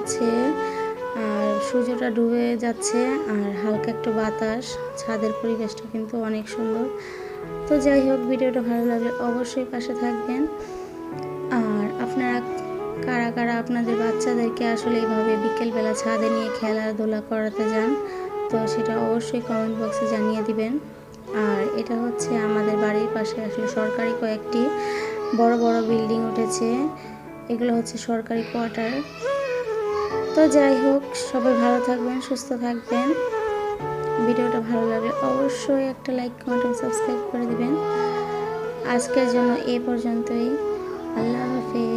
হচ্ছে, আর সূর্যটা ডুবে যাচ্ছে, আর হালকা একটু বাতাস, ছাদের পরিবেশটা কিন্তু অনেক সুন্দর। তো যাই হোক, ভিডিওটা ভালো লাগলে অবশ্যই পাশে থাকবেন। আর আপনারা কারা কারা আপনাদের বাচ্চাদেরকে আসলে এইভাবে বিকেলবেলা ছাদে নিয়ে খেলাধুলা করাতে যান, তো সেটা অবশ্যই কমেন্ট বক্সে জানিয়ে দিবেন। আর এটা হচ্ছে আমাদের বাড়ির পাশে আসলে সরকারি কয়েকটি বড় বড় বিল্ডিং উঠেছে। এগুলো হচ্ছে সরকারি কোয়ার্টার। তো যাই হোক, সবাই ভালো থাকবেন, সুস্থ থাকবেন। ভিডিওটা ভালো লাগলে অবশ্যই একটা লাইক, কমেন্ট সাবস্ক্রাইব করে দিবেন। আজকের জন্য এ পর্যন্তই। আল্লাহ হাফেজ।